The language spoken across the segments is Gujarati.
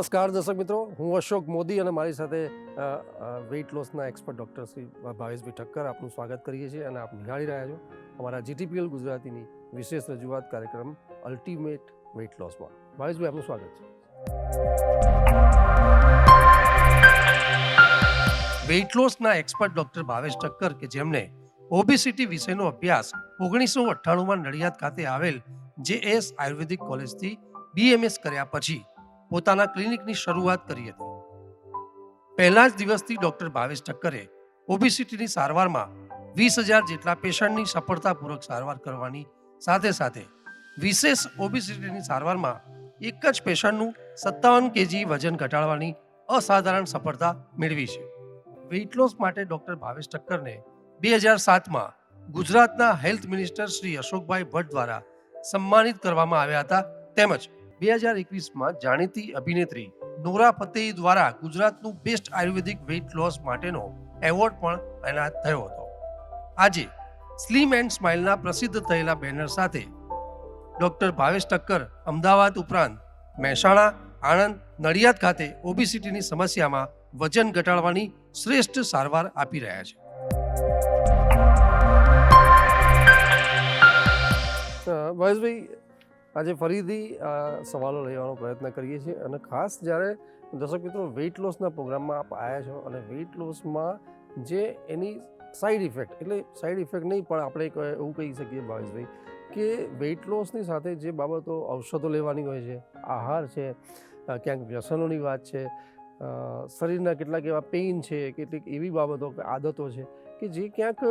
નમસ્કાર દર્શક મિત્રો, હું અશોક મોદી અને મારી સાથે વેઇટ લોસના એક્સપર્ટ ડૉક્ટર શ્રી ભાવેશભાઈ ઠક્કર આપનું સ્વાગત કરીએ છીએ અને આપ નિહાળી રહ્યા છો અમારા જીટીપીએલ ગુજરાતીની વિશેષ રજૂઆત કાર્યક્રમ અલ્ટિમેટ વેઇટ લોસમાં ભાવેશભાઈ, આપનું સ્વાગત છે. વેઇટ લોસના એક્સપર્ટ ડૉક્ટર ભાવેશ ઠક્કર કે જેમને ઓબેસિટી વિષયનો અભ્યાસ ઓગણીસો અઠ્ઠાણુંમાં નડિયાદ ખાતે આવેલ જે એસ આયુર્વેદિક કોલેજથી બીએમએસ કર્યા પછી પોતાના ક્લિનિકની શરૂઆત કરી હતી. પહેલા જ દિવસથી ડૉક્ટર ભાવેશ ઠક્કરે ઓબેસિટીની સારવારમાં વીસ હજાર જેટલા પેશન્ટની સફળતાપૂર્વક સારવાર કરવાની સાથે સાથે વિશેષ ઓબેસિટીની સારવારમાં એક જ પેશન્ટનું સત્તાવન કેજી વજન ઘટાડવાની અસાધારણ સફળતા મેળવી છે. વેઇટ લોસ માટે ડૉક્ટર ભાવેશ ઠક્કરને બે હજાર સાતમાં ગુજરાતના હેલ્થ મિનિસ્ટર શ્રી અશોકભાઈ ભટ્ટ દ્વારા સન્માનિત કરવામાં આવ્યા હતા. તેમજ બે હજાર એકવીસમાં જાણીતી અભિનેત્રી નોરા ફતેહી દ્વારા ગુજરાતનું બેસ્ટ આયુર્વેદિક વેઇટ લોસ માટેનો એવોર્ડ પણ એનાયત થયો હતો. આજે સ્લીમ એન્ડ સ્માઇલના પ્રસિદ્ધ થયેલા બેનર સાથે ડૉક્ટર ભાવેશ ટક્કર અમદાવાદ ઉપરાંત મહેસાણા, આણંદ, નડિયાદ ખાતે ઓબિસિટીની સમસ્યામાં વજન ઘટાડવાની શ્રેષ્ઠ સારવાર આપી રહ્યા છે. ભાવેશભાઈ આજે ફરીથી આ સવાલો લેવાનો પ્રયત્ન કરીએ છીએ અને ખાસ જ્યારે દર્શક મિત્રો વેઇટ લોસના પ્રોગ્રામમાં આપ આવ્યા છો અને વેઇટ લોસમાં જે એની સાઈડ ઇફેક્ટ એટલે સાઈડ ઇફેક્ટ નહીં, પણ આપણે એવું કહી શકીએ ભાવેશભાઈ કે વેઇટ લોસની સાથે જે બાબતો ઔષધો લેવાની હોય છે, આહાર છે ક્યાંક વ્યસનોની વાત છે શરીરના કેટલાક એવા પેઇન છે, કેટલીક એવી બાબતો આદતો છે કે જે ક્યાંક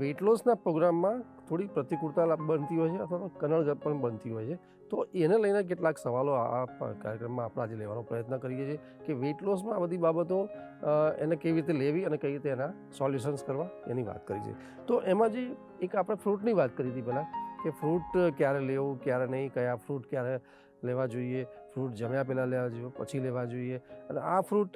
વેઇટ લોસના પ્રોગ્રામમાં થોડી પ્રતિકૂળતા બનતી હોય છે અથવા તો કનડગત પણ બનતી હોય છે. તો એને લઈને કેટલાક સવાલો આ કાર્યક્રમમાં આપણે આજે લેવાનો પ્રયત્ન કરીએ છીએ કે વેઇટ લોસમાં આ બધી બાબતો એને કેવી રીતે લેવી અને કઈ રીતે એના સોલ્યુશન્સ કરવા એની વાત કરી છે. તો એમાં જે એક આપણે ફ્રૂટની વાત કરી હતી પહેલાં કે ફ્રૂટ ક્યારે લેવું, ક્યારે નહીં, કયા ફ્રૂટ ક્યારે લેવા જોઈએ ફ્રૂટ જમ્યા પહેલાં લેવા જોઈએ, પછી લેવા જોઈએ. અને આ ફ્રૂટ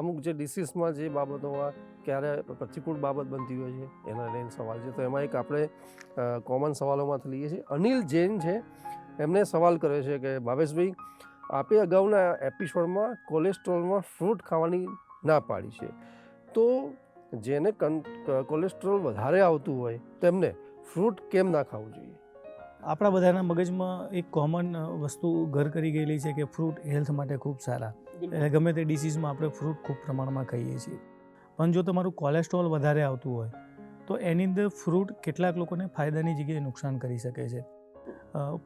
અમુક જે ડિસીસમાં જે બાબતોમાં ક્યારે પ્રતિકૂળ બાબત બનતી હોય છે, એના લઈને સવાલ છે. તો એમાં એક આપણે કોમન સવાલોમાંથી લઈએ છીએ. અનિલ જૈન છે, એમને સવાલ કર્યો છે કે, ભાવેશભાઈ, આપે અગાઉના એપિસોડમાં કોલેસ્ટ્રોલમાં ફ્રૂટ ખાવાની ના પાડી છે. તો જેને કોલેસ્ટ્રોલ વધારે આવતું હોય, તેમને ફ્રૂટ કેમ ના ખાવું જોઈએ? આપણા બધાના મગજમાં એક કોમન વસ્તુ ઘર કરી ગયેલી છે કે ફ્રૂટ હેલ્થ માટે ખૂબ સારા. એટલે ગમે તે ડિસીઝમાં આપણે ફ્રૂટ ખૂબ પ્રમાણમાં ખાઈએ છીએ. પણ જો તમારું કોલેસ્ટ્રોલ વધારે આવતું હોય તો એની અંદર ફ્રૂટ કેટલાક લોકોને ફાયદાની જગ્યાએ નુકસાન કરી શકે છે.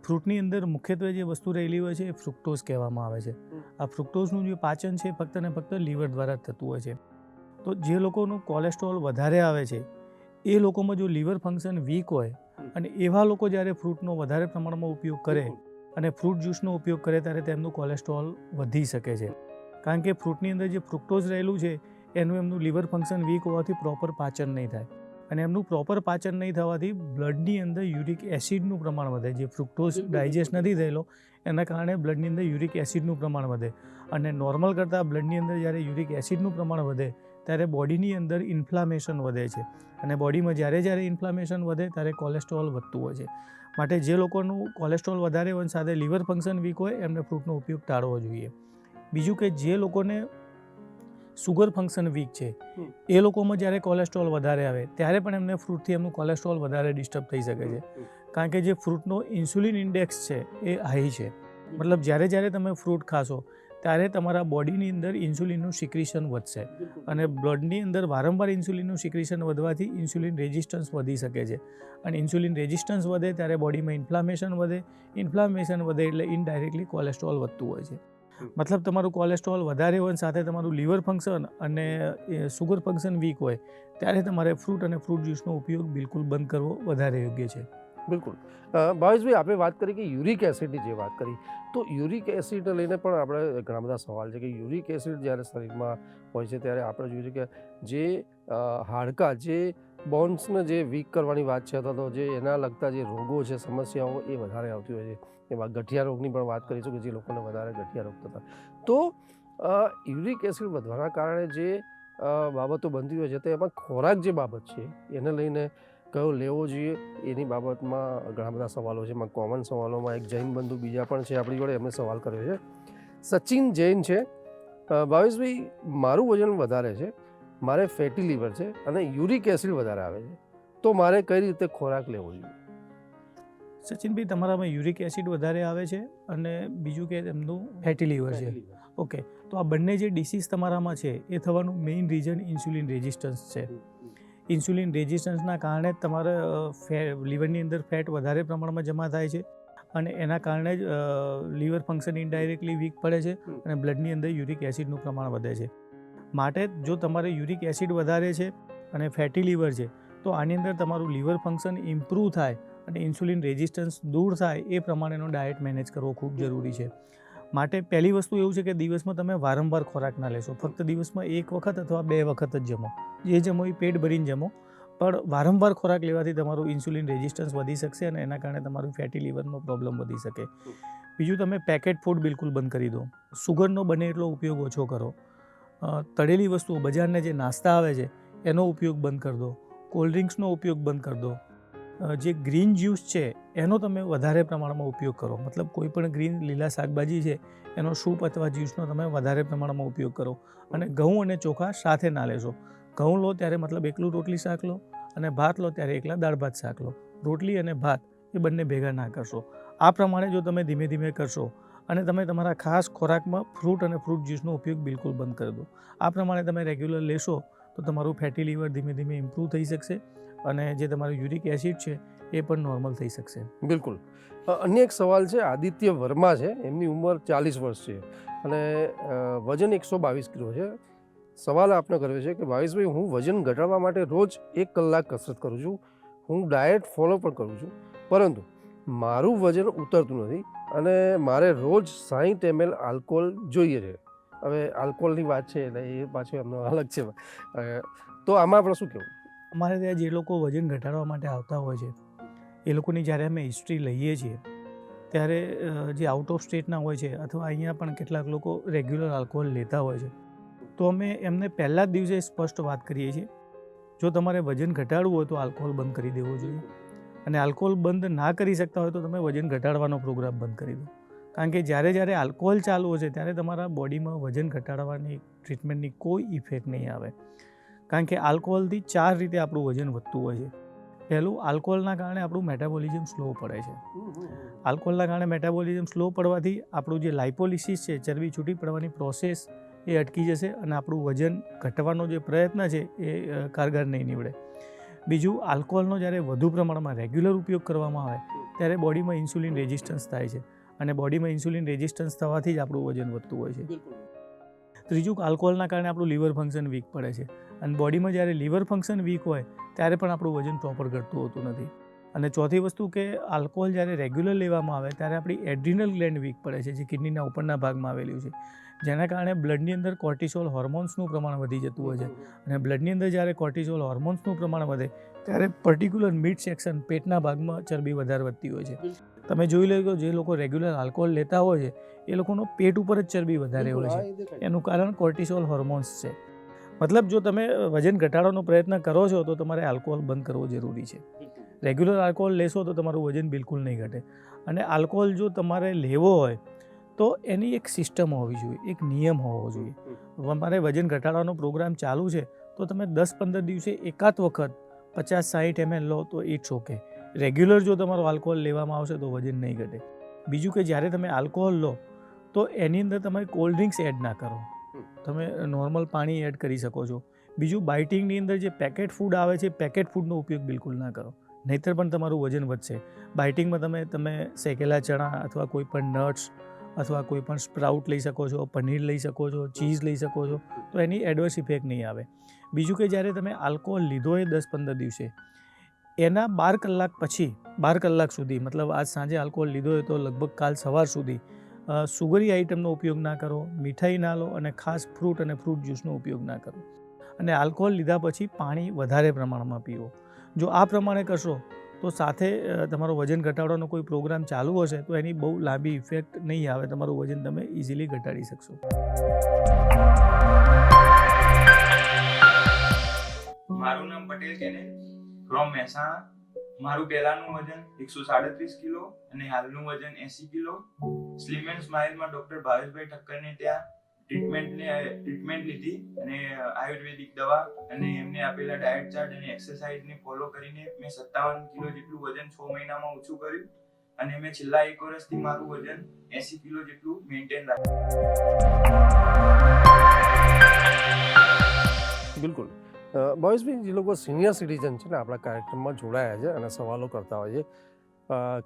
ફ્રૂટની અંદર મુખ્યત્વે જે વસ્તુ રહેલી હોય છે એ ફ્રુક્ટોઝ કહેવામાં આવે છે. આ ફ્રુક્ટોઝનું જે પાચન છે એ ફક્ત ને ફક્ત લીવર દ્વારા જ થતું હોય છે. તો જે લોકોનું કોલેસ્ટ્રોલ વધારે આવે છે એ લોકોમાં જો લીવર ફંક્શન વીક હોય અને એવા લોકો જ્યારે ફ્રૂટનો વધારે પ્રમાણમાં ઉપયોગ કરે અને ફ્રૂટ જ્યુસનો ઉપયોગ કરે ત્યારે તેમનું કોલેસ્ટ્રોલ વધી શકે છે. કારણ કે ફ્રૂટની અંદર જે ફ્રુક્ટોઝ રહેલું છે એનું એમનું લીવર ફંક્શન વીક હોવાથી પ્રોપર પાચન નહીં થાય. અને એમનું પ્રોપર પાચન નહીં થવાથી બ્લડની અંદર યુરિક એસિડનું પ્રમાણ વધે. જે ફ્રુક્ટોઝ ડાયજેસ્ટ નથી થયેલો એના કારણે બ્લડની અંદર યુરિક એસિડનું પ્રમાણ વધે. અને નોર્મલ કરતાં બ્લડની અંદર જ્યારે યુરિક એસિડનું પ્રમાણ વધે ત્યારે બોડીની અંદર ઇન્ફ્લામેશન વધે છે. અને બોડીમાં જ્યારે જ્યારે ઇન્ફ્લામેશન વધે ત્યારે કોલેસ્ટ્રોલ વધતું હોય છે. માટે જે લોકોનું કોલેસ્ટ્રોલ વધારે હોય સાથે લીવર ફંક્શન વીક હોય એમને ફ્રૂટનો ઉપયોગ ટાળવો જોઈએ. બીજું કે જે લોકોને સુગર ફંક્શન વીક છે એ લોકોમાં જ્યારે કોલેસ્ટ્રોલ વધારે આવે ત્યારે પણ એમને ફ્રૂટથી એમનું કોલેસ્ટ્રોલ વધારે ડિસ્ટર્બ થઈ શકે છે. કારણ કે જે ફ્રૂટનો ઇન્સ્યુલિન ઇન્ડેક્સ છે એ હાઈ છે. મતલબ જ્યારે જ્યારે તમે ફ્રૂટ ખાશો ત્યારે તમારા બોડીની અંદર ઇન્સ્યુલિનનું સિક્રિશન વધશે. અને બ્લડની અંદર વારંવાર ઇન્સ્યુલિનનું સિક્રિશન વધવાથી ઇન્સ્યુલિન રેઝિસ્ટન્સ વધી શકે છે. અને ઇન્સ્યુલિન રેઝિસ્ટન્સ વધે ત્યારે બોડીમાં ઇન્ફ્લામેશન વધે. ઇન્ફ્લામેશન વધે એટલે ઇનડાયરેક્ટલી કોલેસ્ટ્રોલ વધતું હોય છે. મતલબ તમારું કોલેસ્ટ્રોલ વધારે હોય સાથે તમારું લીવર ફંક્શન અને સુગર ફંક્શન વીક હોય, ત્યારે તમારે ફ્રૂટ અને ફ્રૂટ જ્યુસનો ઉપયોગ બિલકુલ બંધ કરવો વધારે યોગ્ય છે. બિલકુલ. ભાવેશભાઈ, આપણે વાત કરી કે યુરિક એસિડની જે વાત કરી તો યુરિક એસિડ લઈને પણ આપણે ઘણા બધા સવાલ છે કે યુરિક એસિડ જ્યારે શરીરમાં હોય છે ત્યારે આપણે જોઈએ કે જે હાડકાં, જે બોન્સને જે વીક કરવાની વાત છે અથવા તો જે એના લગતા જે રોગો છે, સમસ્યાઓ એ વધારે આવતી હોય છે. એમાં ગઠિયા રોગની પણ વાત કરીશું કે જે લોકોને વધારે ગઠિયા રોગ થતા. તો યુરિક એસિડ વધવાના કારણે જે બાબતો બનતી હોય છે તો એમાં ખોરાક જે બાબત છે એને લઈને કયો લેવો જોઈએ એની બાબતમાં ઘણા બધા સવાલો છે. એમાં કોમન સવાલોમાં એક જૈન બંધુ બીજા પણ છે આપણી જોડે એમને સવાલ કર્યો છે. સચિન જૈન છે. ભાવેશભાઈ મારું વજન વધારે છે. મારે ફેટી લીવર છે અને યુરિક એસિડ વધારે આવે છે. તો મારે કઈ રીતે ખોરાક લેવો જોઈએ? સચિનભાઈ તમારામાં યુરિક એસિડ વધારે આવે છે અને બીજું કે એમનું? ફેટી લીવર છે. ઓકે તો આ બંને જે ડિસીઝ તમારામાં છે એ થવાનું મેઇન રીઝન ઇન્સ્યુલિન રેઝિસ્ટન્સ છે. ઇન્સ્યુલિન રેઝિસ્ટન્સના કારણે તમારે ફે લીવરની અંદર ફેટ વધારે પ્રમાણમાં જમા થાય છે અને એના કારણે જ લીવર ફંક્શન ઇનડાયરેક્ટલી વીક પડે છે અને બ્લડની અંદર યુરિક એસિડનું પ્રમાણ વધે છે. માટે જો તમારે યુરિક એસિડ વધારે છે અને ફેટી લીવર છે તો આની અંદર તમારું લીવર ફંક્શન ઇમ્પ્રૂવ થાય અને ઇન્સ્યુલિન રેઝિસ્ટન્સ દૂર થાય એ પ્રમાણેનો ડાયટ મેનેજ કરવો ખૂબ જરૂરી છે. માટે પહેલી વસ્તુ એવું છે કે દિવસમાં તમે વારંવાર ખોરાક ના લેશો. ફક્ત દિવસમાં એક વખત અથવા બે વખત જ જમો. જે જમો એ પેટ ભરીને જમો. પણ વારંવાર ખોરાક લેવાથી તમારું ઇન્સ્યુલિન રેઝિસ્ટન્સ વધી શકશે અને એના કારણે તમારું ફેટી લીવરનો પ્રોબ્લેમ વધી શકે. બીજું તમે પેકેટ ફૂડ બિલકુલ બંધ કરી દો. સુગરનો બને એટલો ઉપયોગ ઓછો કરો. તળેલી વસ્તુઓ, બજારને જે નાસ્તા આવે છે, એનો ઉપયોગ બંધ કરી દો. કોલ્ડ ડ્રિંક્સનો ઉપયોગ બંધ કરી દો. જે ગ્રીન જ્યુસ છે, એનો તમે વધારે પ્રમાણમાં ઉપયોગ કરો. મતલબ કોઈ પણ ગ્રીન લીલા શાકભાજી છે, એનો સૂપ અથવા જ્યુસનો તમે વધારે પ્રમાણમાં ઉપયોગ કરો. અને ઘઉં અને ચોખા સાથે ના લેશો. ઘઉં લો ત્યારે મતલબ એકલું રોટલી શાક લો અને ભાત લો ત્યારે એકલા દાળ ભાત શાક લો. રોટલી અને ભાત એ બંને ભેગા ના કરશો. આ પ્રમાણે જો તમે ધીમે ધીમે કરશો અને તમે તમારા ખાસ ખોરાકમાં ફ્રૂટ અને ફ્રૂટ જ્યુસનો ઉપયોગ બિલકુલ બંધ કરી દો. આ પ્રમાણે તમે રેગ્યુલર લેશો તો તમારું ફેટી લીવર ધીમે ધીમે ઇમ્પ્રૂવ થઈ શકશે અને જે તમારું યુરિક એસિડ છે, એ પણ નોર્મલ થઈ શકશે. બિલકુલ. અન્ય એક સવાલ છે, આદિત્ય વર્મા છે, એમની ઉંમર ચાલીસ વર્ષ છે અને વજન એકસો બાવીસ કિલો છે. સવાલ આપને કર્યો છે કે ભાવેશભાઈ હું વજન ઘટાડવા માટે રોજ એક કલાક કસરત કરું છું, હું ડાયટ ફોલો પણ કરું છું, પરંતુ મારું વજન ઉતરતું નથી અને મારે રોજ સાહીઠ એમએલ આલ્કોહોલ જોઈએ છે. હવે આલ્કોહોલની વાત છે, એટલે એ પાછું એમનો અલગ છે. તો આમાં આપણે શું કહેવું અમારે ત્યાં જે લોકો વજન ઘટાડવા માટે આવતા હોય છે, એ લોકોની જ્યારે અમે હિસ્ટ્રી લઈએ છીએ, ત્યારે જે આઉટ ઓફ સ્ટેટના હોય છે અથવા અહીંયા પણ કેટલાક લોકો રેગ્યુલર આલ્કોહોલ લેતા હોય છે, તો અમે એમને પહેલા જ દિવસે સ્પષ્ટ વાત કરીએ છીએ, જો તમારે વજન ઘટાડવું હોય તો આલ્કોહોલ બંધ કરી દેવો જોઈએ. અને આલ્કોહોલ બંધ ના કરી શકતા હોય તો તમે વજન ઘટાડવાનો પ્રોગ્રામ બંધ કરી દો. કારણ કે જ્યારે જ્યારે આલ્કોહોલ ચાલુ હશે ત્યારે તમારા બોડીમાં વજન ઘટાડવાની ટ્રીટમેન્ટની કોઈ ઇફેક્ટ નહીં આવે. કારણ કે આલ્કોહોલથી ચાર રીતે આપણું વજન વધતું હોય છે. પહેલું આલ્કોહોલના કારણે આપણું મેટાબોલિઝમ સ્લો પડે છે. આલ્કોહોલના કારણે મેટાબોલિઝમ સ્લો પડવાથી આપણું જે લાઇપોલિસિસ છે ચરબી છૂટી પડવાની પ્રોસેસ એ અટકી જશે અને આપણું વજન ઘટવાનો જે પ્રયત્ન છે એ કારગર નહીં નીવડે. બીજું આલ્કોહોલનો જ્યારે વધુ પ્રમાણમાં રેગ્યુલર ઉપયોગ કરવામાં આવે ત્યારે બોડીમાં ઇન્સ્યુલિન રેઝિસ્ટન્સ થાય છે. અને બોડીમાં ઇન્સ્યુલિન રેઝિસ્ટન્સ થવાથી જ આપણું વજન વધતું હોય છે. ત્રીજું આલ્કોહોલના કારણે આપણું લીવર ફંક્શન વીક પડે છે. અને બોડીમાં જ્યારે લીવર ફંક્શન વીક હોય, ત્યારે પણ આપણું વજન પ્રોપર ઘટતું હોતું નથી. અને ચોથી વસ્તુ કે આલ્કોહોલ જ્યારે રેગ્યુલર લેવામાં આવે, ત્યારે આપણી એડ્રિનલ ગ્લેન્ડ વીક પડે છે, જે કિડનીના ઉપરના ભાગમાં આવેલું છે. જેના કારણે બ્લડની અંદર કોર્ટિસોલ હોર્મોન્સનું પ્રમાણ વધી જતું હોય છે. અને બ્લડની અંદર જ્યારે કોર્ટિસોલ હોર્મોન્સનું પ્રમાણ વધે, ત્યારે પર્ટિક્યુલર મિડ સેક્શન પેટના ભાગમાં ચરબી વધારે વધતી હોય છે. તમે જોઈ લો કે જે લોકો રેગ્યુલર આલ્કોહોલ લેતા હોય છે એ લોકોનો પેટ ઉપર જ ચરબી વધારે હોય છે. એનું કારણ કોર્ટિસોલ હોર્મોન્સ છે. મતલબ જો તમે વજન ઘટાડવાનો પ્રયત્ન કરો છો તો તમારે આલ્કોહોલ બંધ કરવો જરૂરી છે. રેગ્યુલર આલ્કોહોલ લેશો તો તમારું વજન બિલકુલ નહીં ઘટે. અને આલ્કોહોલ જો તમારે લેવો હોય તો એની એક સિસ્ટમ હોવી જોઈએ એક નિયમ હોવો જોઈએ. તમારે વજન ઘટાડવાનો પ્રોગ્રામ ચાલુ છે તો તમે દસ પંદર દિવસે એકાદ વખત પચાસ સાહીઠ એમએલ લો તો ઇટ્સ ઓકે રેગ્યુલર જો તમારો આલ્કોહોલ લેવામાં આવશે તો વજન નહીં ઘટે. બીજું કે જ્યારે તમે આલ્કોહોલ લો તો એની અંદર તમે કોલ્ડ ડ્રિંક્સ એડ ના કરો. તમે નોર્મલ પાણી એડ કરી શકો છો. બીજું બાઇટિંગની અંદર જે પેકેટ ફૂડ આવે છે પેકેટ ફૂડનો ઉપયોગ બિલકુલ ના કરો. નહીંતર પણ તમારું વજન વધશે. બાઇટિંગમાં તમે તમે શેકેલા ચણા અથવા કોઈ પણ નટ્સ અથવા કોઈ પણ સ્પ્રાઉટ લઈ શકો છો પનીર લઈ શકો છો ચીઝ લઈ શકો છો તો એની એડવર્સ ઇફેક્ટ નહીં આવે. બીજું કે જ્યારે તમે આલ્કોહોલ લીધો એ દસ પંદર દિવસે એના બાર કલાક પછી, બાર કલાક સુધી, મતલબ આજ સાંજે આલ્કોહોલ લીધો હોય તો લગભગ કાલ સવાર સુધી સુગરી આઇટમનો ઉપયોગ ના કરો, મીઠાઈ ના લો અને ખાસ ફ્રૂટ અને ફ્રૂટ જ્યુસનો ઉપયોગ ના કરો. અને આલ્કોહોલ લીધા પછી પાણી વધારે પ્રમાણમાં પીવો. જો આ પ્રમાણે કરશો, તો સાથે તમારો વજન ઘટાડવાનો કોઈ પ્રોગ્રામ ચાલુ હશે, તો એની બહુ લાંબી ઇફેક્ટ નહીં આવે, તમારું વજન તમે ઇઝીલી ઘટાડી શકશો. મારું નામ પટેલ કેને ફ્રોમ મહેસાણા મારું પહેલાનું વજન એકસો સાડત્રીસ કિલો અને હાલનું વજન એસી કિલો. સ્લીમ એન્ડ સ્માઇલમાં ડૉક્ટર ભાવેશભાઈ ઠક્કરને ત્યાં ટ્રીટમેન્ટને ટ્રીટમેન્ટ લીધી અને આયુર્વેદિક દવા અને એમને આપેલા ડાયટ ચાર્ટ અને એક્સરસાઇઝને ફોલો કરીને મેં સત્તાવન કિલો જેટલું વજન છ મહિનામાં ઓછું કર્યું અને મેં છેલ્લા એક વર્ષથી મારું વજન એસી કિલો જેટલું મેન્ટેન રાખ્યું. બિલકુલ. અ, ભાવેશભાઈ જે લોકો સિનિયર સિટીઝન છે ને આપણા કાર્યક્રમમાં જોડાયા છે અને સવાલો કરતા હોય છે.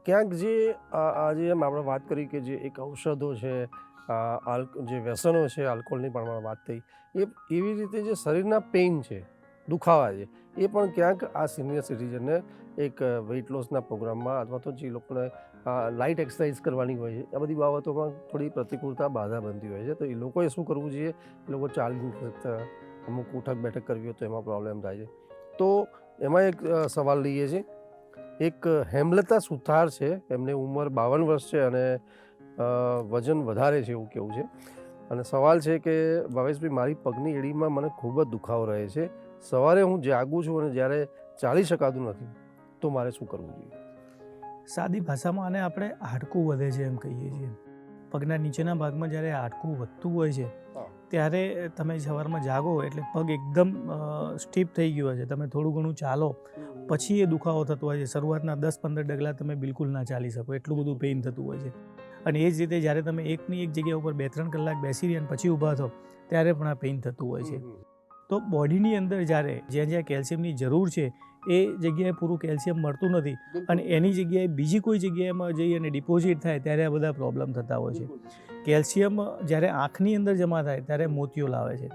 ક્યાંક જે આ આ જે એમ આપણે વાત કરી કે જે એક ઔષધો છે આ આલ્ક જે વ્યસનો છે આલ્કોહોલની પણ વાત થઈ એ એવી રીતે જે શરીરના પેઇન છે દુખાવા છે એ પણ ક્યાંક આ સિનિયર સિટીઝનને એક વેઇટ લોસના પ્રોગ્રામમાં અથવા તો જે લોકોને લાઇટ એક્સરસાઇઝ કરવાની હોય છે આ બધી બાબતોમાં થોડી પ્રતિકૂળતા બાધા બનતી હોય છે. તો એ લોકોએ શું કરવું જોઈએ? એ લોકો ચાલી અમુક ઉઠક બેઠક કરવી હોય તો એમાં પ્રોબ્લેમ થાય છે. તો એમાં એક સવાલ લઈએ છીએ. એક હેમલતા સુથાર છે, એમને ઉંમર બાવન વર્ષ છે અને વજન વધારે છે એવું કેવું છે. અને સવાલ છે કે, ભાવેશભાઈ, મારી પગની એડીમાં મને ખૂબ જ દુખાવો રહે છે. સવારે હું જાગું છું અને જ્યારે ચાલી શકાતું નથી, તો મારે શું કરવું જોઈએ? સાદી ભાષામાં આને આપણે હાડકું વધે છે એમ કહીએ છીએ. પગના નીચેના ભાગમાં જ્યારે હાડકું વધતું હોય છે. ત્યારે તમે સવારમાં જાગો એટલે પગ એકદમ સ્ટીપ થઈ ગયો છે તમે થોડું ઘણું ચાલો પછી એ દુખાવો થતો હોય છે. શરૂઆતના દસ પંદર ડગલા તમે બિલકુલ ના ચાલી શકો. એટલું બધું પેઇન થતું હોય છે. અને એ જ રીતે જ્યારે તમે એકની એક જગ્યા ઉપર બે ત્રણ કલાક બેસી રહ્યા પછી ઊભા થો ત્યારે પણ આ પેઇન થતું હોય છે. તો બોડીની અંદર જ્યારે જ્યાં જ્યાં કેલ્શિયમની જરૂર છે એ જગ્યાએ પૂરું કેલ્શિયમ મળતું નથી અને એની જગ્યાએ બીજી કોઈ જગ્યાએમાં જઈ અને ડિપોઝિટ થાય ત્યારે આ બધા પ્રોબ્લેમ થતા હોય છે. કેલ્શિયમ જ્યારે આંખની અંદર જમા થાય ત્યારે મોતિયો લાવે છે.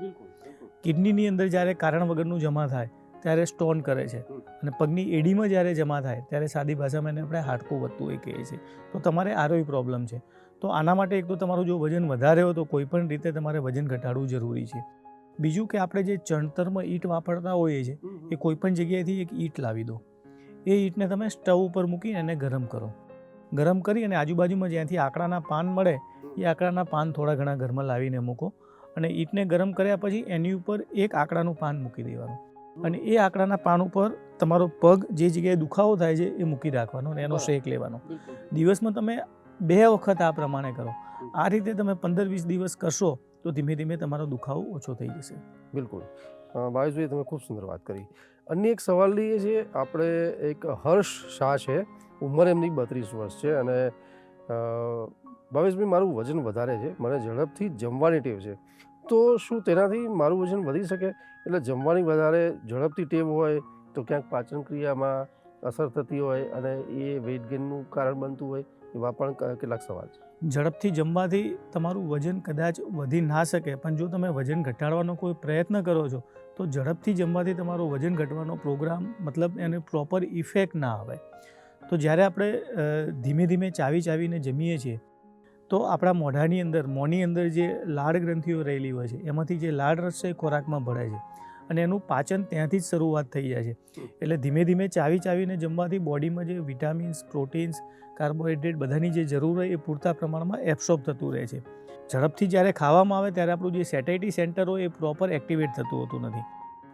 કિડનીની અંદર જ્યારે કારણ વગરનું જમા થાય ત્યારે સ્ટોન કરે છે. અને પગની એડીમાં જ્યારે જમા થાય ત્યારે સાદી ભાષામાં એને આપણે હાડકું વધતું એ કહીએ છીએ. તો તમારે આરોય પ્રોબ્લેમ છે. તો આના માટે એક તો તમારું જો વજન વધારે હોય તો કોઈપણ રીતે તમારે વજન ઘટાડવું જરૂરી છે. બીજું કે આપણે જે ચણતરમાં ઈંટ વાપરતા હોઈએ છીએ એ કોઈ પણ જગ્યાએથી એક ઈંટ લાવી દો. એ ઈંટને તમે સ્ટવ ઉપર મૂકીને એને ગરમ કરો. ગરમ કરી અને આજુબાજુમાં જ્યાંથી આકડાના પાન મળે એ આકડાના પાન થોડા ઘણા ઘરમાં લાવીને મૂકો અને ઈંટને ગરમ કર્યા પછી એની ઉપર એક આકડાનું પાન મૂકી દેવાનું. અને એ આકડાના પાન ઉપર તમારો પગ જે જગ્યાએ દુખાવો થાય છે એ મૂકી રાખવાનો અને એનો. શેક લેવાનો. દિવસમાં તમે બે વખત આ પ્રમાણે કરો. આ રીતે તમે પંદર વીસ દિવસ કરશો તો ધીમે ધીમે તમારો દુખાવો ઓછો થઈ જશે. બિલકુલ. ભાવેશભાઈ તમે ખૂબ સુંદર વાત કરી. અન્ય એક સવાલ લઈએ છીએ. આપણે એક હર્ષ શાહ છે. ઉંમર એમની બત્રીસ વર્ષ છે અને ભાવેશભાઈ મારું વજન વધારે છે. મને ઝડપથી જમવાની ટેવ છે. તો શું તેનાથી મારું વજન વધી શકે? એટલે જમવાની વધારે ઝડપથી ટેવ હોય તો ક્યાંક પાચન ક્રિયામાં અસર થતી હોય અને એ વેઇટ ગેઇનનું કારણ બનતું હોય, એવા પણ કેટલાક સવાલ છે. ઝડપથી જમવાથી તમારું વજન કદાચ વધી ના શકે, પણ જો તમે વજન ઘટાડવાનો કોઈ પ્રયત્ન કરો છો, તો ઝડપથી જમવાથી તમારો વજન ઘટવાનો પ્રોગ્રામ, મતલબ એને પ્રોપર ઇફેક્ટ ના આવે. તો જ્યારે આપણે ધીમે ધીમે ચાવી ચાવીને જમીએ છીએ, તો આપણા મોઢાની અંદર, મોંની અંદર જે લાળ ગ્રંથિઓ રહેલી હોય છે, એમાંથી જે લાળ રસ છે એ ખોરાકમાં ભળે છે. અને એનું પાચન ત્યાંથી જ શરૂઆત થઈ જાય છે. એટલે ધીમે ધીમે ચાવી ચાવીને જમવાથી બોડીમાં જે વિટામિન્સ પ્રોટીન્સ કાર્બોહાઈડ્રેટ બધાની જે જરૂર હોય એ પૂરતા પ્રમાણમાં એબ્સોર્બ થતું રહે છે. ઝડપથી જ્યારે ખાવામાં આવે ત્યારે આપણું જે સેટાઇટી સેન્ટર હોય એ પ્રોપર એક્ટિવેટ થતું હોતું નથી.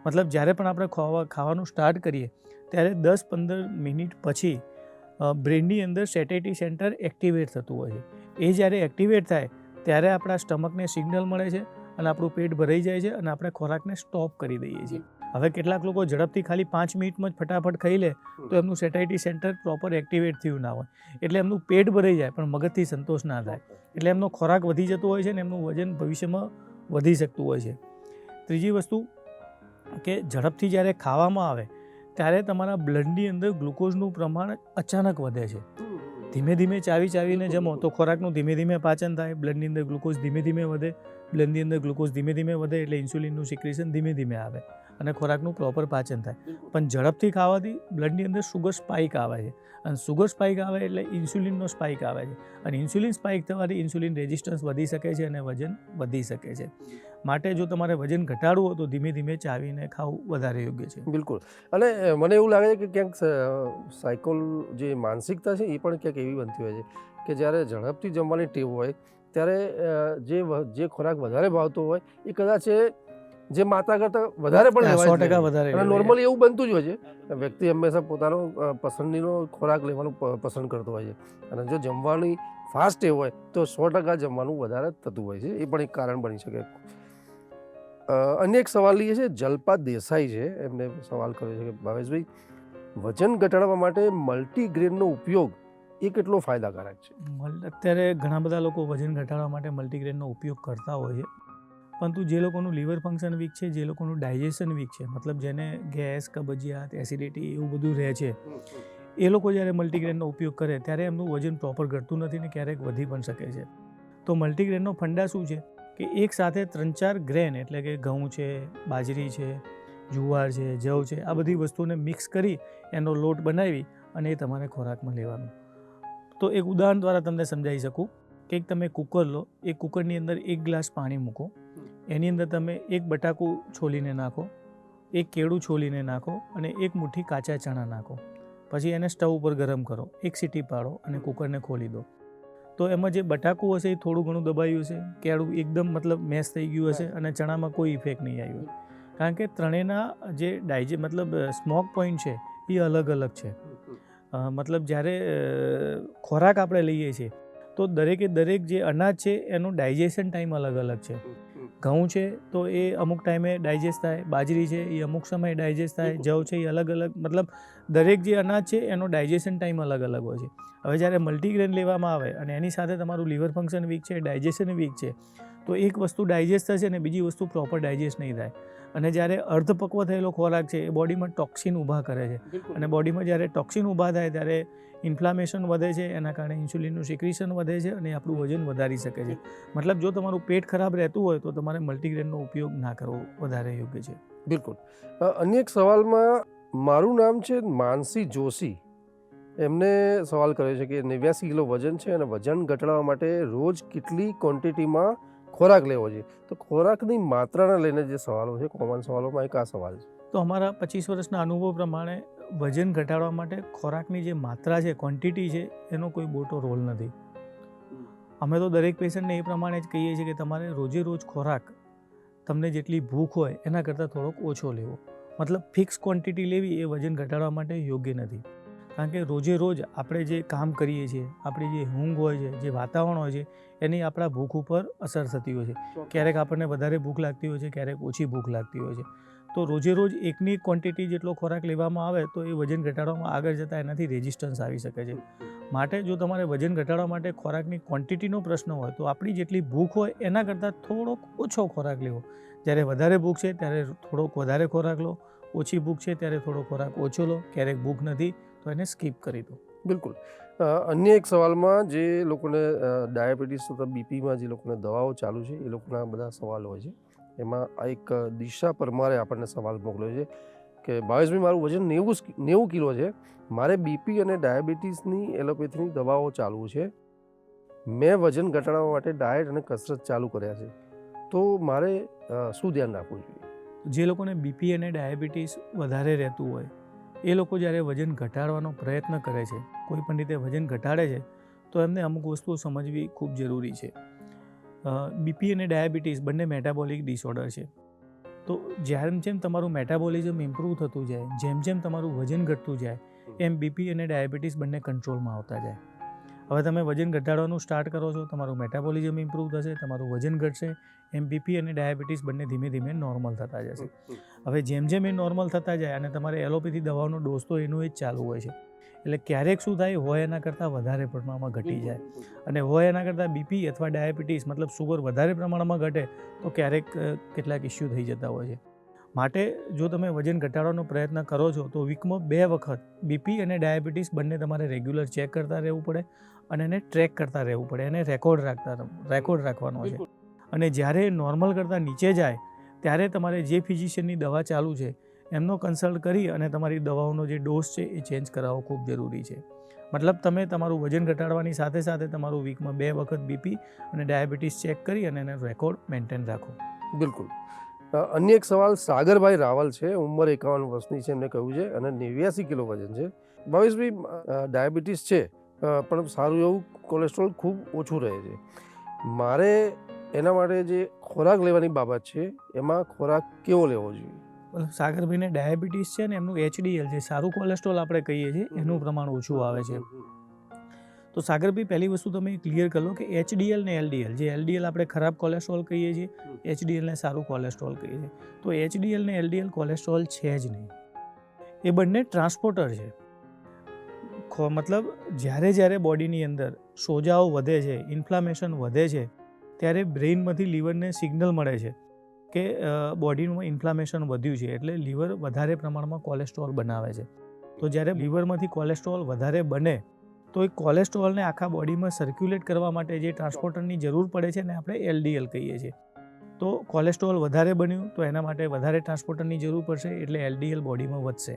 મતલબ જ્યારે પણ આપણે ખાવા ખાવાનું સ્ટાર્ટ કરીએ ત્યારે દસ પંદર મિનિટ પછી બ્રેનની અંદર સેટેટી સેન્ટર એક્ટિવેટ થતું હોય છે. એ જ્યારે એક્ટિવેટ થાય ત્યારે આપણા સ્ટમકને સિગ્નલ મળે છે અને આપણું પેટ ભરાઈ જાય છે અને આપણે ખોરાકને સ્ટોપ કરી દઈએ છીએ. હવે કેટલાક લોકો ઝડપથી ખાલી પાંચ મિનિટમાં જ ફટાફટ ખાઈ લે તો એમનું સેટાઇટી સેન્ટર પ્રોપર એક્ટિવેટ થયું ના હોય. એટલે એમનું પેટ ભરાઈ જાય પણ મગજથી સંતોષ ના થાય. એટલે એમનો ખોરાક વધી જતો હોય છે ને એમનું વજન ભવિષ્યમાં વધી શકતું હોય છે. ત્રીજી વસ્તુ કે ઝડપથી જ્યારે ખાવામાં આવે ત્યારે તમારા બ્લડની અંદર ગ્લુકોઝનું પ્રમાણ અચાનક વધે છે. ધીમે ધીમે ચાવી ચાવીને જમો તો ખોરાકનું ધીમે ધીમે પાચન થાય બ્લડની અંદર ગ્લુકોઝ ધીમે ધીમે વધે. બ્લડની અંદર ગ્લુકોઝ ધીમે ધીમે વધે એટલે ઇન્સ્યુલિનનું સિક્રેશન ધીમે ધીમે આવે અને ખોરાકનું પ્રોપર પાચન થાય. પણ ઝડપથી ખાવાથી બ્લડની અંદર સુગર સ્પાઇક આવે છે. અને સુગર સ્પાઇક આવે એટલે ઇન્સ્યુલિનનો સ્પાઇક આવે છે. અને ઇન્સ્યુલિન સ્પાઇક થવાથી ઇન્સ્યુલિન રેઝિસ્ટન્સ વધી શકે છે અને વજન વધી શકે છે. માટે જો તમારે વજન ઘટાડવું હોય તો ધીમે ધીમે ચાવીને ખાવું વધારે યોગ્ય છે. બિલકુલ. અને મને એવું લાગે છે કે ક્યાંક સાયકોલ જે માનસિકતા છે એ પણ ક્યાંક એવી બનતી હોય છે કે જ્યારે ઝડપથી જમવાની ટેવ હોય ત્યારે જે જે ખોરાક વધારે ભાવતો હોય એ કદાચ જે માતા કરતાં વધારે પણ સો ટકા વધારે અને નોર્મલી એવું બનતું જ હોય છે. વ્યક્તિ હંમેશા પોતાનો પસંદગીનો ખોરાક લેવાનું પસંદ કરતો હોય છે. અને જો જમવાની ફાસ્ટ એ હોય તો સો ટકા જમવાનું વધારે થતું હોય છે. એ પણ એક કારણ બની શકે. અન્ય એક સવાલ લઈએ છે જલપા દેસાઈ છે. એમને સવાલ કર્યો છે કે ભાવેશભાઈ વજન ઘટાડવા માટે મલ્ટીગ્રેનનો ઉપયોગ એ કેટલો ફાયદાકારક છે? અત્યારે ઘણા બધા લોકો વજન ઘટાડવા માટે મલ્ટીગ્રેનનો ઉપયોગ કરતા હોય છે. પરંતુ જે લોકોનું લીવર ફંક્શન વીક છે જે લોકોનું ડાયજેશન વીક છે મતલબ જેને ગેસ કબજિયાત એસિડિટી એવું બધું રહે છે એ લોકો જ્યારે મલ્ટીગ્રેનનો ઉપયોગ કરે ત્યારે એમનું વજન પ્રોપર ઘટતું નથી ને ક્યારેક વધી પણ શકે છે. તો મલ્ટીગ્રેનનો ફંડા શું છે? કે એક સાથે ત્રણ ચાર ગ્રેન એટલે કે ઘઉં છે બાજરી છે જુવાર છે જવ છે આ બધી વસ્તુને મિક્સ કરી એનો લોટ બનાવી અને એ તમારે ખોરાકમાં લેવાનું. તો એક ઉદાહરણ દ્વારા તમને સમજાવી શકું. કે તમે કુકર લો એ કુકરની અંદર એક ગ્લાસ પાણી મૂકો. એની અંદર તમે એક બટાકું છોલીને નાખો એક કેળું છોલીને નાખો અને એક મુઠ્ઠી કાચા ચણા નાખો. પછી એને સ્ટવ ઉપર ગરમ કરો એક સીટી પાડો અને કુકરને ખોલી દો. તો એમાં જે બટાકું હશે એ થોડું ઘણું દબાયું હશે કેળું એકદમ મતલબ મેશ થઈ ગયું હશે અને ચણામાં કોઈ ઇફેક્ટ નહીં આવ્યો. કારણ કે ત્રણેયના જે ડાયજે મતલબ સ્મોક પોઈન્ટ છે એ અલગ અલગ છે. મતલબ જ્યારે ખોરાક આપણે લઈએ છીએ તો દરેકે દરેક જે અનાજ છે એનું ડાયજેશન ટાઈમ અલગ અલગ છે. ઘઉં છે તો એ અમુક ટાઈમે ડાયજેસ્ટ થાય બાજરી છે એ અમુક સમયે ડાયજેસ્ટ થાય જવ છે એ અલગ અલગ મતલબ દરેક જે અનાજ છે એનો ડાયજેશન ટાઈમ અલગ અલગ હોય છે. હવે જ્યારે મલ્ટીગ્રેન લેવામાં આવે અને એની સાથે તમારું લીવર ફંક્શન વીક છે ડાયજેશન વીક છે તો એક વસ્તુ ડાયજેસ્ટ થશે અને બીજી વસ્તુ પ્રોપર ડાયજેસ્ટ નહીં થાય. અને જ્યારે અર્ધપક્વ થયેલો ખોરાક છે એ બોડીમાં ટોક્સિન ઊભા કરે છે. અને બોડીમાં જ્યારે ટોક્સિન ઊભા થાય ત્યારે ઇન્ફ્લામેશન વધે છે એના કારણે ઇન્સ્યુલિનનું સિક્રિશન વધે છે અને આપણું વજન વધારી શકે છે. મતલબ જો તમારું પેટ ખરાબ રહેતું હોય તો તમારે મલ્ટીગ્રેનનો ઉપયોગ ના કરવો વધારે યોગ્ય છે. બિલકુલ. અન્ય એક સવાલમાં મારું નામ છે માનસી જોશી. એમને સવાલ કર્યો છે કે નેવ્યાસી કિલો વજન છે અને વજન ઘટાડવા માટે રોજ કેટલી ક્વોન્ટિટીમાં ખોરાક લેવો જોઈએ. તો ખોરાકની માત્રાને લઈને જે સવાલો છે કોમન સવાલોમાં એક આ સવાલ છે. તો અમારા પચીસ વર્ષના અનુભવ પ્રમાણે વજન ઘટાડવા માટે ખોરાકની જે માત્રા છે ક્વોન્ટિટી છે, એનો કોઈ મોટો રોલ નથી. અમે તો દરેક પેશન્ટને એ પ્રમાણે જ કહીએ છીએ કે તમારે રોજે રોજ ખોરાક તમને જેટલી ભૂખ હોય એના કરતાં થોડોક ઓછો લેવો. મતલબ ફિક્સ ક્વોન્ટિટી લેવી એ વજન ઘટાડવા માટે યોગ્ય નથી. કારણ કે રોજે રોજ આપણે જે કામ કરીએ છીએ, આપણી જે ઊંઘ હોય છે, જે વાતાવરણ હોય છે, એની આપણા ભૂખ ઉપર અસર થતી હોય છે. ક્યારેક આપણને વધારે ભૂખ લાગતી હોય છે, ક્યારેક ઓછી ભૂખ લાગતી હોય છે. તો રોજે રોજ એકની ક્વોન્ટિટી જેટલો ખોરાક લેવામાં આવે, તો એ વજન ઘટાડવામાં આગળ જતાં એનાથી રેઝિસ્ટન્સ આવી શકે છે. માટે જો તમારે વજન ઘટાડવા માટે ખોરાકની ક્વોન્ટિટીનો પ્રશ્ન હોય, તો આપણી જેટલી ભૂખ હોય, એના કરતાં થોડોક ઓછો ખોરાક લેવો. જ્યારે વધારે ભૂખ છે, ત્યારે થોડોક વધારે ખોરાક લો. ઓછી ભૂખ છે, ત્યારે થોડો ખોરાક ઓછો લો. ક્યારેક ભૂખ નથી તો એને સ્કીપ કરી દો. બિલકુલ. અન્ય એક સવાલમાં જે લોકોને ડાયાબિટીસ તથા બીપીમાં જે લોકોને દવાઓ ચાલુ છે એ લોકોના બધા સવાલ હોય છે. એમાં આ એક દિશા પરમારે આપણને સવાલ મોકલ્યો છે કે ભાવેશભાઈ મારું વજન નેવું નેવું કિલો છે. મારે બીપી અને ડાયાબિટીસની એલોપેથીની દવાઓ ચાલુ છે. મેં વજન ઘટાડવા માટે ડાયટ અને કસરત ચાલુ કર્યા છે. તો મારે શું ધ્યાન રાખવું જોઈએ? જે લોકોને બીપી અને ડાયાબિટીસ વધારે રહેતું હોય એ લોકો જ્યારે વજન ઘટાડવાનો પ્રયત્ન કરે છે, કોઈ પણ રીતે વજન ઘટાડે છે, તો એમને અમુક વસ્તુઓ સમજવી ખૂબ જરૂરી છે. બીપી અને ડાયાબિટીસ બંને મેટાબોલિક ડિસઓર્ડર છે. તો જેમ જેમ તમારું મેટાબોલિઝમ ઇમ્પ્રૂવ થતું જાય, જેમ જેમ તમારું વજન ઘટતું જાય, એમ બીપી અને ડાયાબિટીસ બંને કંટ્રોલમાં આવતા જાય. હવે તમે વજન ઘટાડવાનું સ્ટાર્ટ કરો છો તમારું મેટાબોલિઝમ ઇમ્પ્રૂવ થશે તમારું વજન ઘટશે એમ બીપી અને ડાયાબિટીસ બંને ધીમે ધીમે નોર્મલ થતા જશે. હવે જેમ જેમ એ નોર્મલ થતા જાય અને તમારે એલોપેથી દવાનો ડોઝ તો એનું એ જ ચાલુ હોય છે. એટલે ક્યારેક શું થાય હોય એના કરતાં વધારે પ્રમાણમાં ઘટી જાય. અને હોય એના કરતાં બીપી અથવા ડાયાબિટીસ મતલબ સુગર વધારે પ્રમાણમાં ઘટે તો ક્યારેક કેટલાક ઇસ્યુ થઈ જતા હોય છે. માટે જો તમે વજન ઘટાડવાનો પ્રયત્ન કરો છો તો વીકમાં બે વખત બીપી અને ડાયાબિટીસ બંને તમારે રેગ્યુલર ચેક કરતા રહેવું પડે. અને એને ટ્રેક કરતા રહેવું પડે એને રેકોર્ડ રાખતા રેકોર્ડ રાખવાનો છે. અને જ્યારે નોર્મલ કરતાં નીચે જાય ત્યારે તમારે જે ફિઝિશિયનની દવા ચાલુ છે એમનો કન્સલ્ટ કરી અને તમારી દવાઓનો જે ડોઝ છે એ ચેન્જ કરાવવો ખૂબ જરૂરી છે. મતલબ તમે તમારું વજન ઘટાડવાની સાથે સાથે તમારું વીકમાં બે વખત બીપી અને ડાયાબિટીસ ચેક કરી અને એનો રેકોર્ડ મેન્ટેન રાખો. બિલકુલ. અન્ય એક સવાલ સાગરભાઈ રાવલ છે ઉંમર એકાવન વર્ષની છે એમને કહ્યું છે અને નેવ્યાસી કિલો વજન છે. ભાવેશભાઈ ડાયાબિટીસ છે પણ સારું એવું કોલેસ્ટ્રોલ ખૂબ ઓછું રહે છે. મારે એના માટે જે ખોરાક લેવાની બાબત છે એમાં ખોરાક કેવો લેવો જોઈએ? સાગરભાઈને ડાયાબિટીસ છે ને એમનું એચડીએલ જે સારું કોલેસ્ટ્રોલ આપણે કહીએ છીએ એનું પ્રમાણ ઓછું આવે છે. તો સાગરભાઈ પહેલી વસ્તુ તમે ક્લિયર કરી લો કે એચડીએલ ને એલડીએલ જે એલડીએલ આપણે ખરાબ કોલેસ્ટ્રોલ કહીએ છીએ એચડીએલને સારું કોલેસ્ટ્રોલ કહીએ છીએ. તો એચડીએલ ને એલડીએલ કોલેસ્ટ્રોલ છે જ નહીં. એ બંને ટ્રાન્સપોર્ટર છે. મતલબ જ્યારે જ્યારે બોડીની અંદર સોજાઓ વધે છે, ઇન્ફ્લામેશન વધે છે, ત્યારે બ્રેઇનમાંથી લીવરને સિગ્નલ મળે છે કે બોડીનું ઇન્ફ્લામેશન વધ્યું છે એટલે લીવર વધારે પ્રમાણમાં કોલેસ્ટ્રોલ બનાવે છે. તો જ્યારે લીવરમાંથી કોલેસ્ટ્રોલ વધારે બને, તો એ કોલેસ્ટ્રોલને આખા બોડીમાં સર્ક્યુલેટ કરવા માટે જે ટ્રાન્સપોર્ટરની જરૂર પડે છે ને આપણે એલડીએલ કહીએ છીએ. તો કોલેસ્ટ્રોલ વધારે બન્યું તો એના માટે વધારે ટ્રાન્સપોર્ટરની જરૂર પડશે એટલે એલડીએલ બોડીમાં વધશે.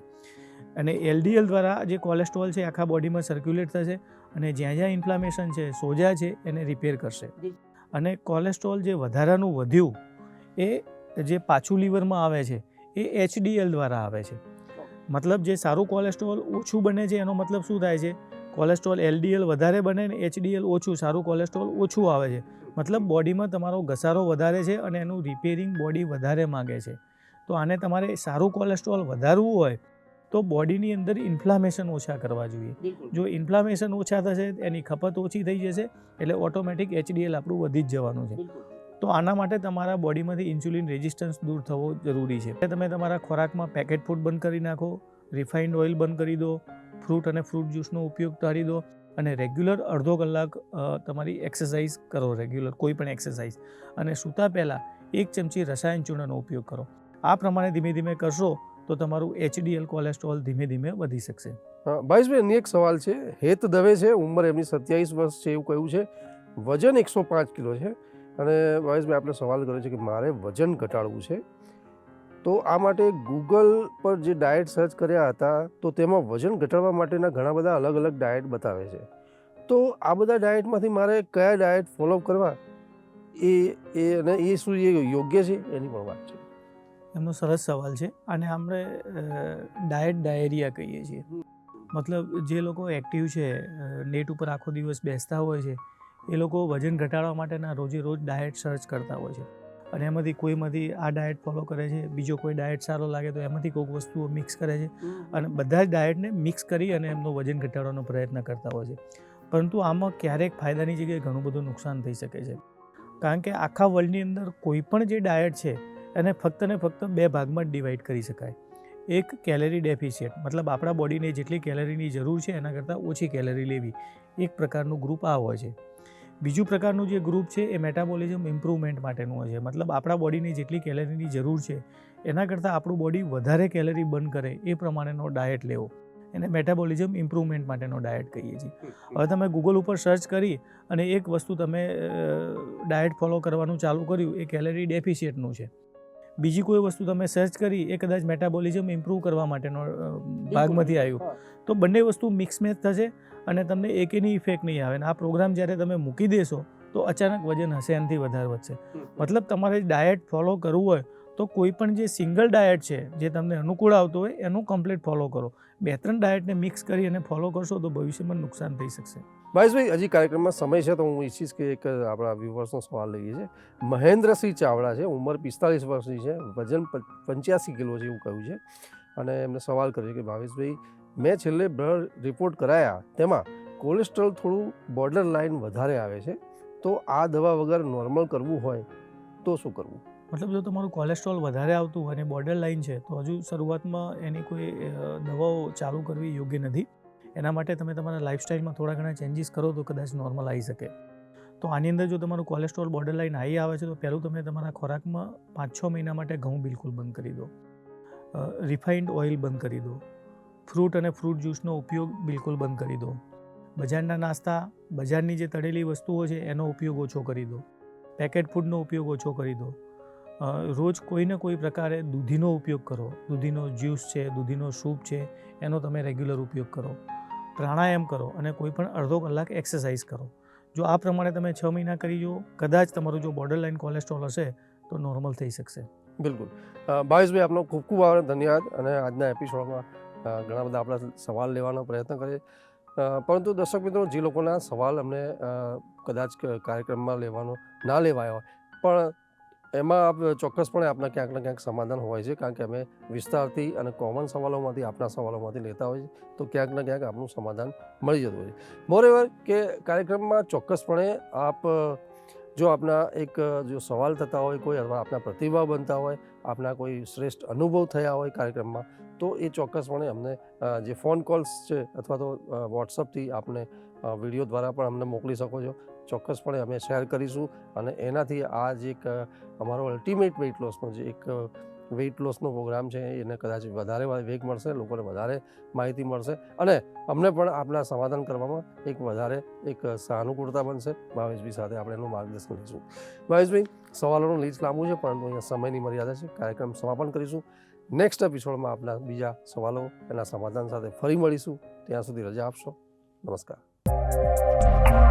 અને એલડીએલ દ્વારા જે કોલેસ્ટ્રોલ છે આખા બોડીમાં સર્ક્યુલેટ થશે અને જ્યાં જ્યાં ઇન્ફ્લામેશન છે, સોજા છે, એને રિપેર કરશે. અને કોલેસ્ટ્રોલ જે વધારાનું વધ્યું એ જે પાછું લીવરમાં આવે છે એ એચડીએલ દ્વારા આવે છે. મતલબ જે સારું કોલેસ્ટ્રોલ ઓછું બને છે એનો મતલબ શું થાય છે? કોલેસ્ટ્રોલ એલડીએલ વધારે બને ને એચડીએલ ઓછું, સારું કોલેસ્ટ્રોલ ઓછું આવે છે. મતલબ બોડીમાં તમારો ઘસારો વધારે છે અને એનું રિપેરિંગ બોડી વધારે માગે છે. તો આને તમારે સારું કોલેસ્ટ્રોલ વધારવું હોય તો બોડીની અંદર ઇન્ફ્લામેશન ઓછા કરવા જોઈએ. જો ઇન્ફ્લામેશન ઓછા થશે એની ખપત ઓછી થઈ જશે એટલે ઓટોમેટિક એચડીએલ આપણું વધી જ જવાનું છે. તો આના માટે તમારા બોડીમાંથી ઇન્સ્યુલિન રેઝિસ્ટન્સ દૂર થવો જરૂરી છે. એટલે તમે તમારા ખોરાકમાં પેકેટ ફૂડ બંધ કરી નાખો રિફાઇન્ડ ઓઇલ બંધ કરી દો ફ્રૂટ અને ફ્રૂટ જ્યુસનો ઉપયોગ ટાળી દો અને રેગ્યુલર અડધો કલાક તમારી એક્સરસાઇઝ કરો, રેગ્યુલર કોઈ પણ એક્સરસાઇઝ અને સૂતા પહેલાં એક ચમચી રસાયણ ચૂર્ણનો ઉપયોગ કરો. આ પ્રમાણે ધીમે ધીમે કરશો તો તમારું એચડીએલ કોલેસ્ટ્રોલ ધીમે ધીમે વધી શકશે. ભાઈશભાઈ અન્ય એક સવાલ છે. હેત દવે છે, ઉંમર એમની સત્યાવીસ વર્ષ છે એવું કહ્યું છે. વજન એકસો પાંચ કિલો છે. અને ભાઈશભાઈ આપણે સવાલ કર્યો છે કે મારે વજન ઘટાડવું છે. તો આ માટે ગૂગલ પર જે ડાયટ સર્ચ કર્યા હતા, તો તેમાં વજન ઘટાડવા માટેના ઘણા બધા અલગ અલગ ડાયટ બતાવે છે. તો આ બધા ડાયટમાંથી મારે કયા ડાયટ ફોલો કરવા? એ એ અને એ શું એ યોગ્ય છે? એની પણ વાત છે. એમનો સરસ સવાલ છે. અને આપણે ડાયટ ડાયરિયા કહીએ છીએ. મતલબ જે લોકો એક્ટિવ છે નેટ ઉપર આખો દિવસ બેસતા હોય છે, એ લોકો વજન ઘટાડવા માટેના રોજે રોજ ડાયટ સર્ચ કરતા હોય છે. અને એમાંથી કોઈમાંથી આ ડાયટ ફોલો કરે છે બીજો કોઈ ડાયટ સારો લાગે તો એમાંથી કોઈક વસ્તુઓ મિક્સ કરે છે. અને બધા જ ડાયટને મિક્સ કરી અને એમનો વજન ઘટાડવાનો પ્રયત્ન કરતા હોય છે. પરંતુ આમાં ક્યારેક ફાયદાની જગ્યાએ ઘણું બધું નુકસાન થઈ શકે છે. કારણ કે આખા વર્લ્ડની અંદર કોઈ પણ જે ડાયટ છે એને ફક્ત ને ફક્ત બે ભાગમાં જ ડિવાઈડ કરી શકાય. એક કેલેરી ડેફિશિયટ મતલબ આપણા બોડીને જેટલી કેલેરીની જરૂર છે એના કરતાં ઓછી કેલેરી લેવી. એક પ્રકારનું ગ્રુપ આ હોય છે. બીજું પ્રકારનું જે ગ્રુપ છે એ મેટાબોલિઝમ ઇમ્પ્રુવમેન્ટ માટેનું છે. મતલબ આપણા બોડીની જેટલી કેલરીની જરૂર છે એના કરતાં આપણું બોડી વધારે કેલરી બર્ન કરે એ પ્રમાણેનો ડાયટ લેવો. એને મેટાબોલિઝમ ઇમ્પ્રુવમેન્ટ માટેનો ડાયટ કહીએ છીએ. હવે તમે ગૂગલ ઉપર સર્ચ કરી અને એક વસ્તુ તમે ડાયટ ફોલો કરવાનું ચાલુ કર્યું એ કેલરી ડેફિશિયટનું છે. બીજી કોઈ વસ્તુ તમે સર્ચ કરી એ કદાચ મેટાબોલિઝમ ઇમ્પ્રૂવ કરવા માટેનો ભાગમાંથી આવ્યું. તો બંને વસ્તુ મિક્સ મેચ થશે અને તમને એકેની ઇફેક્ટ નહીં આવે. અને આ પ્રોગ્રામ જ્યારે તમે મૂકી દેશો તો અચાનક વજન હશે એનાથી વધારે વધશે. મતલબ તમારે ડાયટ ફોલો કરવું હોય તો કોઈ પણ જે સિંગલ ડાયટ છે જે તમને અનુકૂળ આવતું હોય એનું કમ્પ્લીટ ફોલો કરો. બે ત્રણ ડાયટને મિક્સ કરી અને ફોલો કરશો તો ભવિષ્યમાં નુકસાન થઈ શકશે. ભાઈ હજી કાર્યક્રમમાં સમય છે તો હું ઈચ્છીશ કે એક આપણા વ્યુવર્સનો સવાલ લઈએ છે મહેન્દ્રસિંહ ચાવડા છે ઉંમર પિસ્તાલીસ વર્ષની છે વજન પંચ્યાસી કિલો છે એવું કહ્યું છે. અને એમને સવાલ કર્યો કે ભાવેશભાઈ મેં છેલ્લે બ્લડ રિપોર્ટ કરાયા, તેમાં કોલેસ્ટ્રોલ થોડું બોર્ડર લાઇન વધારે આવે છે, તો આ દવા વગર નોર્મલ કરવું હોય તો શું કરવું? મતલબ જો તમારું કોલેસ્ટ્રોલ વધારે આવતું અને બોર્ડર લાઇન છે, તો હજુ શરૂઆતમાં એની કોઈ દવાઓ ચાલુ કરવી યોગ્ય નથી. એના માટે તમે તમારા લાઇફસ્ટાઈલમાં થોડા ઘણા ચેન્જીસ કરો તો કદાચ નોર્મલ આવી શકે. તો આની અંદર જો તમારું કોલેસ્ટ્રોલ બોર્ડર લાઇન હાઈ આવે છે, તો પહેલું તમે તમારા ખોરાકમાં પાંચ છ મહિના માટે ઘઉં બિલકુલ બંધ કરી દો. રિફાઇન્ડ ઓઇલ બંધ કરી દો. ફ્રૂટ અને ફ્રૂટ જ્યુસનો ઉપયોગ બિલકુલ બંધ કરી દો. બજારના નાસ્તા, બજારની જે તળેલી વસ્તુઓ છે, એનો ઉપયોગ ઓછો કરી દો. પેકેટ ફૂડનો ઉપયોગ ઓછો કરી દો. રોજ કોઈને કોઈ પ્રકારે દૂધીનો ઉપયોગ કરો. દૂધીનો જ્યુસ છે, દૂધીનો સૂપ છે, એનો તમે રેગ્યુલર ઉપયોગ કરો. પ્રાણાયામ કરો અને કોઈ પણ અડધો કલાક એક્સરસાઇઝ કરો. જો આ પ્રમાણે તમે છ મહિના કરી જુઓ કદાચ તમારું જો બોર્ડર લાઇન કોલેસ્ટ્રોલ હશે, તો નોર્મલ થઈ શકશે. બિલકુલ. ભાવેશભાઈ, આપનો ખૂબ ખૂબ આભાર ધન્યવાદ અને આજના એપિસોડમાં ઘણા બધા આપણા સવાલ લેવાનો પ્રયત્ન કરીએ પરંતુ દર્શક મિત્રો, જે લોકોના સવાલ અમને કદાચ કાર્યક્રમમાં લેવાનો, ના લેવાયા હોય, પણ એમાં આપ ચોક્કસપણે આપના ક્યાંક ને ક્યાંક સમાધાન હોય છે, કારણ કે અમે વિસ્તારથી અને કોમન સવાલોમાંથી આપના સવાલોમાંથી લેતા હોઈએ છીએ, તો ક્યાંક ને ક્યાંક આપનું સમાધાન મળી જતું હોય છે. મોરેવર કે કાર્યક્રમમાં ચોક્કસપણે આપ જો આપના એક, જો સવાલ થતા હોય, કોઈ અથવા આપના પ્રતિભાવ બનતા હોય, આપના કોઈ શ્રેષ્ઠ અનુભવ થયા હોય કાર્યક્રમમાં, તો એ ચોક્કસપણે અમને જે ફોન કોલ્સ છે અથવા તો વોટ્સઅપથી આપને વીડિયો દ્વારા પણ અમને મોકલી શકો છો. ચોક્કસપણે અમે શેર કરીશું અને એનાથી આ જે એક અમારો અલ્ટિમેટ વેઇટ લોસનો જે એક વેઇટ લોસનો પ્રોગ્રામ છે, એને કદાચ વધારે વેગ મળશે, લોકોને વધારે માહિતી મળશે અને અમને પણ આપના સમાધાન કરવામાં એક વધારે એક સહાનુકૂળતા બનશે. ભાવેશભાઈ સાથે આપણે એનું માર્ગદર્શન લઈશું. ભાવેશભાઈ સવાલોનું લીસ્ટ લાંબુ છે, પરંતુ અહીંયા સમયની મર્યાદા છે. કાર્યક્રમ સમાપન કરીશું. નેક્સ્ટ એપિસોડમાં આપના બીજા સવાલો એના સમાધાન સાથે ફરી મળીશું. ત્યાં સુધી રજા આપશો. નમસ્કાર.